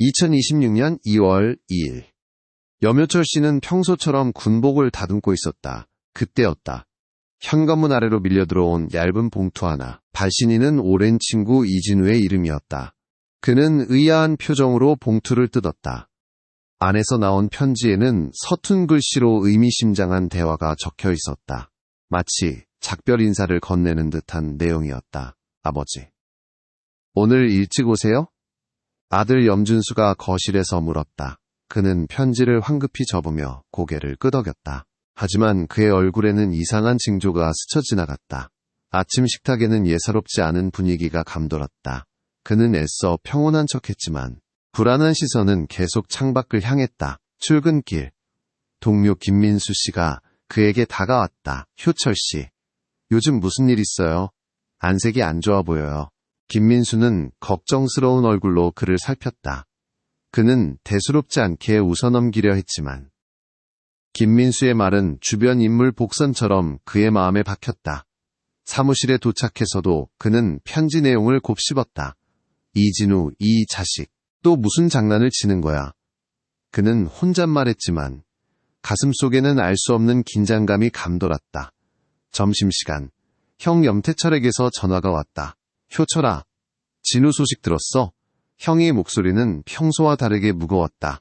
2026년 2월 2일. 염효철 씨는 평소처럼 군복을 다듬고 있었다. 그때였다. 현관문 아래로 밀려 들어온 얇은 봉투 하나. 발신인은 오랜 친구 이진우의 이름이었다. 그는 의아한 표정으로 봉투를 뜯었다. 안에서 나온 편지에는 서툰 글씨로 의미심장한 대화가 적혀 있었다. 마치 작별 인사를 건네는 듯한 내용이었다. 아버지. 오늘 일찍 오세요? 아들 염준수가 거실에서 물었다. 그는 편지를 황급히 접으며 고개를 끄덕였다. 하지만 그의 얼굴에는 이상한 징조가 스쳐 지나갔다. 아침 식탁에는 예사롭지 않은 분위기가 감돌았다. 그는 애써 평온한 척했지만 불안한 시선은 계속 창밖을 향했다. 출근길. 동료 김민수 씨가 그에게 다가왔다. 효철 씨. 요즘 무슨 일 있어요? 안색이 안 좋아 보여요. 김민수는 걱정스러운 얼굴로 그를 살폈다. 그는 대수롭지 않게 웃어넘기려 했지만 김민수의 말은 주변 인물 복선처럼 그의 마음에 박혔다. 사무실에 도착해서도 그는 편지 내용을 곱씹었다. 이진우, 이 자식, 또 무슨 장난을 치는 거야. 그는 혼잣말했지만 가슴 속에는 알 수 없는 긴장감이 감돌았다. 점심시간, 형 염태철에게서 전화가 왔다. 효철아, 진우 소식 들었어? 형의 목소리는 평소와 다르게 무거웠다.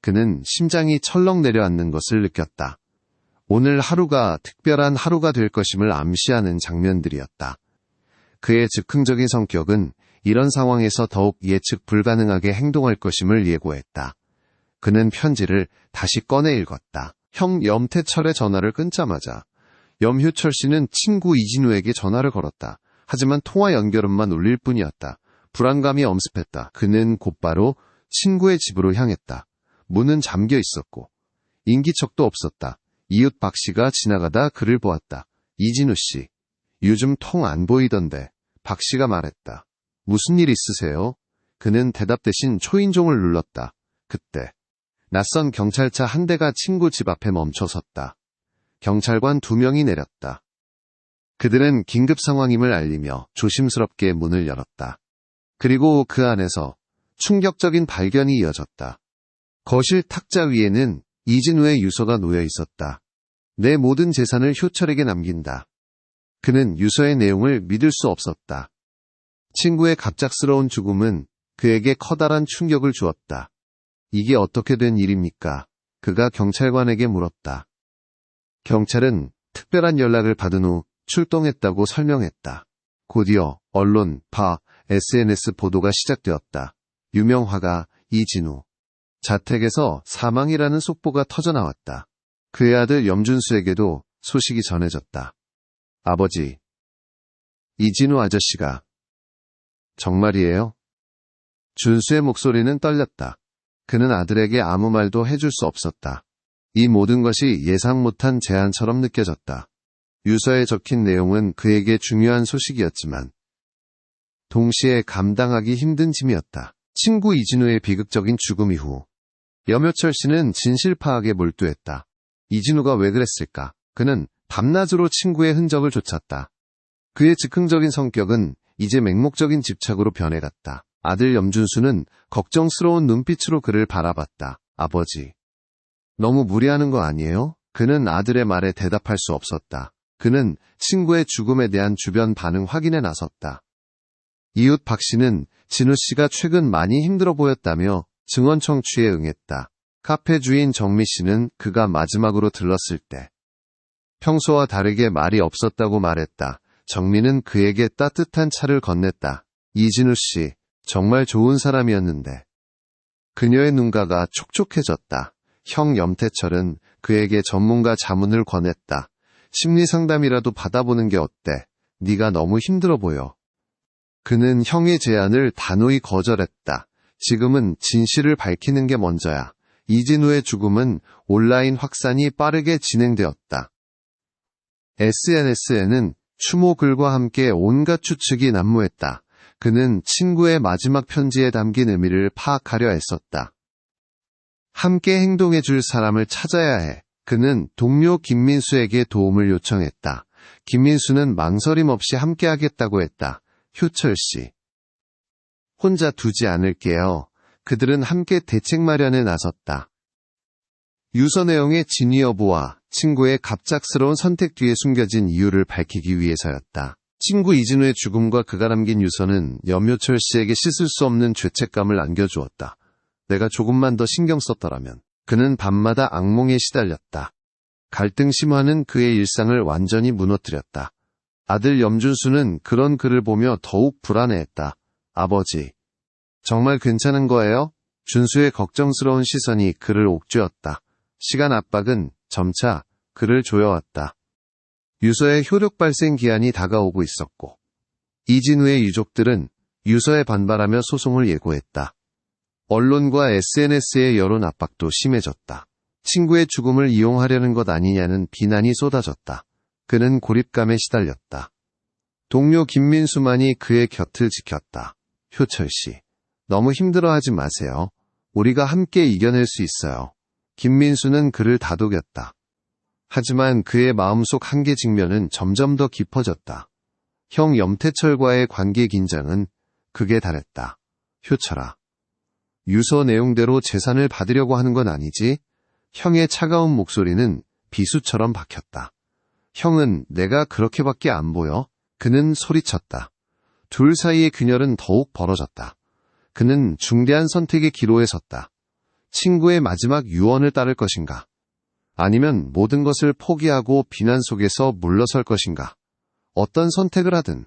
그는 심장이 철렁 내려앉는 것을 느꼈다. 오늘 하루가 특별한 하루가 될 것임을 암시하는 장면들이었다. 그의 즉흥적인 성격은 이런 상황에서 더욱 예측 불가능하게 행동할 것임을 예고했다. 그는 편지를 다시 꺼내 읽었다. 형 염태철의 전화를 끊자마자 염효철 씨는 친구 이진우에게 전화를 걸었다. 하지만 통화 연결음만 울릴 뿐이었다. 불안감이 엄습했다. 그는 곧바로 친구의 집으로 향했다. 문은 잠겨 있었고 인기척도 없었다. 이웃 박 씨가 지나가다 그를 보았다. 이진우 씨. 요즘 통 안 보이던데. 박 씨가 말했다. 무슨 일 있으세요? 그는 대답 대신 초인종을 눌렀다. 그때 낯선 경찰차 한 대가 친구 집 앞에 멈춰 섰다. 경찰관 두 명이 내렸다. 그들은 긴급 상황임을 알리며 조심스럽게 문을 열었다. 그리고 그 안에서 충격적인 발견이 이어졌다. 거실 탁자 위에는 이진우의 유서가 놓여 있었다. 내 모든 재산을 효철에게 남긴다. 그는 유서의 내용을 믿을 수 없었다. 친구의 갑작스러운 죽음은 그에게 커다란 충격을 주었다. 이게 어떻게 된 일입니까? 그가 경찰관에게 물었다. 경찰은 특별한 연락을 받은 후 출동했다고 설명했다. 곧이어 언론, 파, SNS 보도가 시작되었다. 유명 화가 이진우. 자택에서 사망이라는 속보가 터져나왔다. 그의 아들 염준수에게도 소식이 전해졌다. 아버지. 이진우 아저씨가. 정말이에요? 준수의 목소리는 떨렸다. 그는 아들에게 아무 말도 해줄 수 없었다. 이 모든 것이 예상 못한 제안처럼 느껴졌다. 유서에 적힌 내용은 그에게 중요한 소식이었지만 동시에 감당하기 힘든 짐이었다. 친구 이진우의 비극적인 죽음 이후 염효철 씨는 진실 파악에 몰두했다. 이진우가 왜 그랬을까? 그는 밤낮으로 친구의 흔적을 쫓았다. 그의 즉흥적인 성격은 이제 맹목적인 집착으로 변해갔다. 아들 염준수는 걱정스러운 눈빛으로 그를 바라봤다. 아버지. 너무 무리하는 거 아니에요? 그는 아들의 말에 대답할 수 없었다. 그는 친구의 죽음에 대한 주변 반응 확인에 나섰다. 이웃 박 씨는 진우 씨가 최근 많이 힘들어 보였다며 증언 청취에 응했다. 카페 주인 정미 씨는 그가 마지막으로 들렀을 때 평소와 다르게 말이 없었다고 말했다. 정미는 그에게 따뜻한 차를 건넸다. 이진우 씨, 정말 좋은 사람이었는데. 그녀의 눈가가 촉촉해졌다. 형 염태철은 그에게 전문가 자문을 권했다. 심리 상담이라도 받아보는 게 어때? 네가 너무 힘들어 보여. 그는 형의 제안을 단호히 거절했다. 지금은 진실을 밝히는 게 먼저야. 이진우의 죽음은 온라인 확산이 빠르게 진행되었다. SNS에는 추모 글과 함께 온갖 추측이 난무했다. 그는 친구의 마지막 편지에 담긴 의미를 파악하려 애썼다. 함께 행동해 줄 사람을 찾아야 해. 그는 동료 김민수에게 도움을 요청했다. 김민수는 망설임 없이 함께하겠다고 했다. 효철 씨. 혼자 두지 않을게요. 그들은 함께 대책 마련에 나섰다. 내용의 진위 여부와 친구의 갑작스러운 선택 뒤에 숨겨진 이유를 밝히기 위해서였다. 친구 이진우의 죽음과 그가 남긴 유서는 염효철 씨에게 씻을 수 없는 죄책감을 안겨주었다. 내가 조금만 더 신경 썼더라면 그는 밤마다 악몽에 시달렸다. 갈등 심화는 그의 일상을 완전히 무너뜨렸다. 아들 염준수는 그런 글을 보며 더욱 불안해했다. 아버지, 정말 괜찮은 거예요? 준수의 걱정스러운 시선이 그를 옥죄었다. 시간 압박은 점차 그를 조여왔다. 유서의 효력 발생 기한이 다가오고 있었고, 이진우의 유족들은 유서에 반발하며 소송을 예고했다. 언론과 SNS의 여론 압박도 심해졌다. 친구의 죽음을 이용하려는 것 아니냐는 비난이 쏟아졌다. 그는 고립감에 시달렸다. 동료 김민수만이 그의 곁을 지켰다. 효철 씨, 너무 힘들어하지 마세요. 우리가 함께 이겨낼 수 있어요. 김민수는 그를 다독였다. 하지만 그의 마음속 한계 직면은 점점 더 깊어졌다. 형 염태철과의 관계 긴장은 극에 달했다. 효철아. 유서 내용대로 재산을 받으려고 하는 건 아니지? 형의 차가운 목소리는 비수처럼 박혔다. 형은 내가 그렇게밖에 안 보여? 그는 소리쳤다. 둘 사이의 그녀는 더욱 벌어졌다. 그는 중대한 선택의 기로에 섰다. 친구의 마지막 유언을 따를 것인가? 아니면 모든 것을 포기하고 비난 속에서 물러설 것인가? 어떤 선택을 하든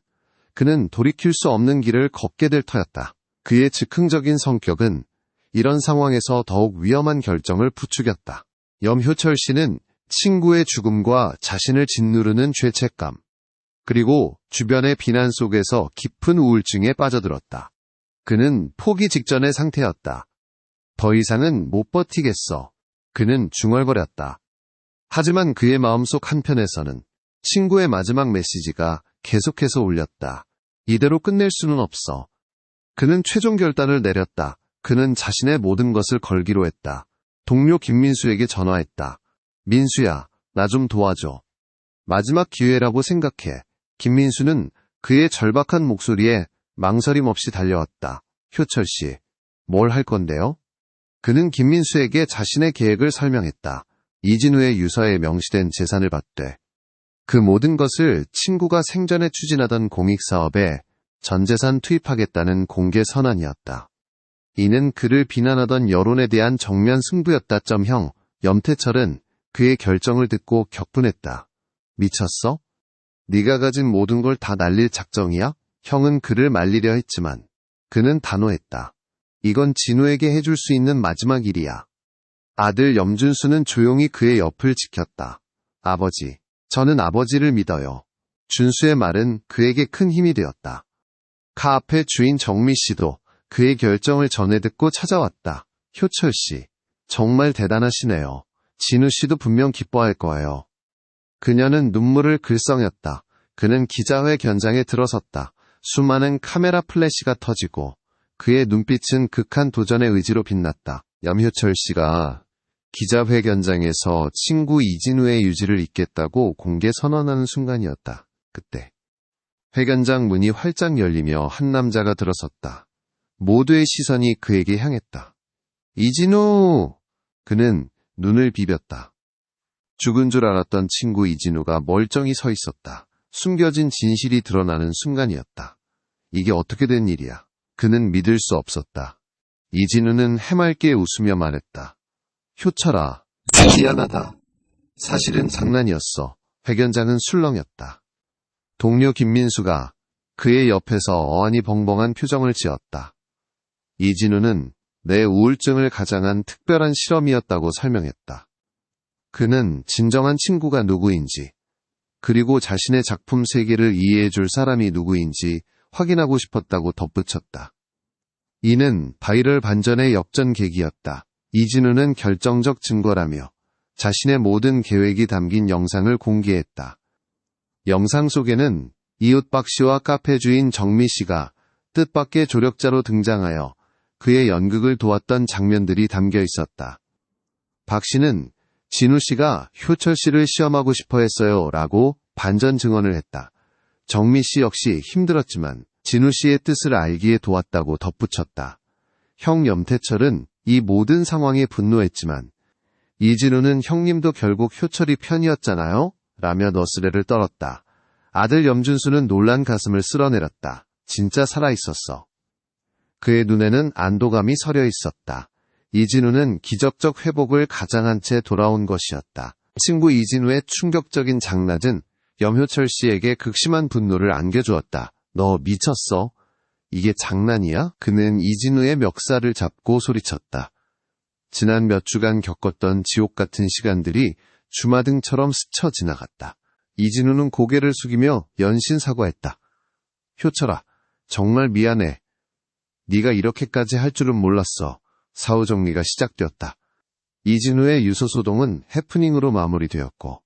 그는 돌이킬 수 없는 길을 걷게 될 터였다. 그의 즉흥적인 성격은 이런 상황에서 더욱 위험한 결정을 부추겼다. 염효철 씨는 친구의 죽음과 자신을 짓누르는 죄책감, 그리고 주변의 비난 속에서 깊은 우울증에 빠져들었다. 그는 포기 직전의 상태였다. 더 이상은 못 버티겠어. 그는 중얼거렸다. 하지만 그의 마음속 한편에서는 친구의 마지막 메시지가 계속해서 울렸다. 이대로 끝낼 수는 없어. 그는 최종 결단을 내렸다. 그는 자신의 모든 것을 걸기로 했다. 동료 김민수에게 전화했다. 민수야, 나 좀 도와줘. 마지막 기회라고 생각해. 김민수는 그의 절박한 목소리에 망설임 없이 달려왔다. 효철 씨, 뭘 할 건데요? 그는 김민수에게 자신의 계획을 설명했다. 이진우의 유서에 명시된 재산을 받되 그 모든 것을 친구가 생전에 추진하던 공익사업에 전재산 투입하겠다는 공개 선언이었다. 이는 그를 비난하던 여론에 대한 정면 승부였다. 형, 염태철은 그의 결정을 듣고 격분했다. 미쳤어? 네가 가진 모든 걸 다 날릴 작정이야? 형은 그를 말리려 했지만 그는 단호했다. 이건 진우에게 해줄 수 있는 마지막 일이야. 아들 염준수는 조용히 그의 옆을 지켰다. 아버지, 저는 아버지를 믿어요. 준수의 말은 그에게 큰 힘이 되었다. 카페 주인 정미 씨도 그의 결정을 전해 듣고 찾아왔다. 효철 씨, 정말 대단하시네요. 진우 씨도 분명 기뻐할 거예요. 그녀는 눈물을 글썽였다. 그는 기자회 견장에 들어섰다. 수많은 카메라 플래시가 터지고 그의 눈빛은 극한 도전의 의지로 빛났다. 염효철 씨가 기자회견장에서 친구 이진우의 유지를 잇겠다고 공개 선언하는 순간이었다. 그때 회견장 문이 활짝 열리며 한 남자가 들어섰다. 모두의 시선이 그에게 향했다. 이진우! 그는 눈을 비볐다. 죽은 줄 알았던 친구 이진우가 멀쩡히 서 있었다. 숨겨진 진실이 드러나는 순간이었다. 이게 어떻게 된 일이야? 그는 믿을 수 없었다. 이진우는 해맑게 웃으며 말했다. 효철아, 미안하다. 사실은 장난이었어. 회견장은 술렁였다. 동료 김민수가 그의 옆에서 어안이 벙벙한 표정을 지었다. 이진우는 내 우울증을 가장한 특별한 실험이었다고 설명했다. 그는 진정한 친구가 누구인지, 그리고 자신의 작품 세계를 이해해줄 사람이 누구인지 확인하고 싶었다고 덧붙였다. 이는 바이럴 반전의 역전 계기였다. 이진우는 결정적 증거라며 자신의 모든 계획이 담긴 영상을 공개했다. 영상 속에는 이웃 박 씨와 카페 주인 정미 씨가 뜻밖의 조력자로 등장하여 그의 연극을 도왔던 장면들이 담겨 있었다. 박 씨는 진우 씨가 효철 씨를 시험하고 싶어 했어요 라고 반전 증언을 했다. 정미 씨 역시 힘들었지만 진우 씨의 뜻을 알기에 도왔다고 덧붙였다. 형 염태철은 이 모든 상황에 분노했지만 이진우는 형님도 결국 효철이 편이었잖아요? 라며 너스레를 떨었다. 아들 염준수는 놀란 가슴을 쓸어내렸다. 진짜 살아있었어. 그의 눈에는 안도감이 서려 있었다. 이진우는 기적적 회복을 가장한 채 돌아온 것이었다. 친구 이진우의 충격적인 장난은 염효철 씨에게 극심한 분노를 안겨주었다. 너 미쳤어? 이게 장난이야? 그는 이진우의 멱살을 잡고 소리쳤다. 지난 몇 주간 겪었던 지옥 같은 시간들이 주마등처럼 스쳐 지나갔다. 이진우는 고개를 숙이며 연신 사과했다. 효철아, 정말 미안해. 네가 이렇게까지 할 줄은 몰랐어. 사후 정리가 시작되었다. 이진우의 유서 소동은 해프닝으로 마무리되었고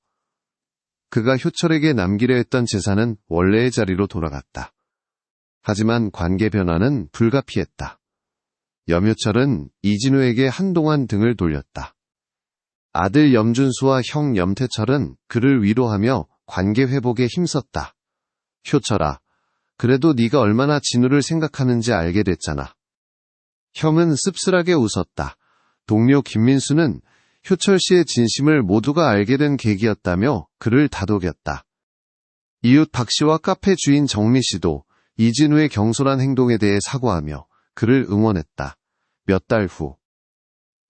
그가 효철에게 남기려 했던 재산은 원래의 자리로 돌아갔다. 하지만 관계 변화는 불가피했다. 염효철은 이진우에게 한동안 등을 돌렸다. 아들 염준수와 형 염태철은 그를 위로하며 관계 회복에 힘썼다. 효철아, 그래도 네가 얼마나 진우를 생각하는지 알게 됐잖아. 형은 씁쓸하게 웃었다. 동료 김민수는 효철 씨의 진심을 모두가 알게 된 계기였다며 그를 다독였다. 이웃 박 씨와 카페 주인 정미 씨도 이진우의 경솔한 행동에 대해 사과하며 그를 응원했다. 몇 달 후.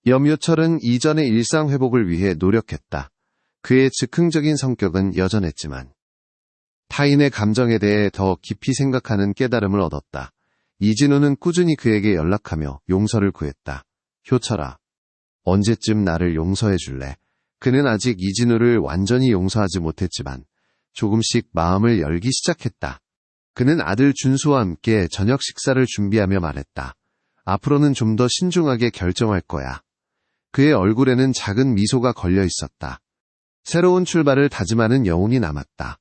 염효철은 이전의 일상 회복을 위해 노력했다. 그의 즉흥적인 성격은 여전했지만 타인의 감정에 대해 더 깊이 생각하는 깨달음을 얻었다. 이진우는 꾸준히 그에게 연락하며 용서를 구했다. 효철아, 언제쯤 나를 용서해 줄래? 그는 아직 이진우를 완전히 용서하지 못했지만 조금씩 마음을 열기 시작했다. 그는 아들 준수와 함께 저녁 식사를 준비하며 말했다. 앞으로는 좀 더 신중하게 결정할 거야. 그의 얼굴에는 작은 미소가 걸려 있었다. 새로운 출발을 다짐하는 여운이 남았다.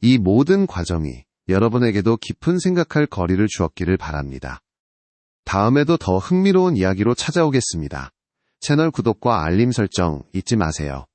이 모든 과정이 여러분에게도 깊은 생각할 거리를 주었기를 바랍니다. 다음에도 더 흥미로운 이야기로 찾아오겠습니다. 채널 구독과 알림 설정 잊지 마세요.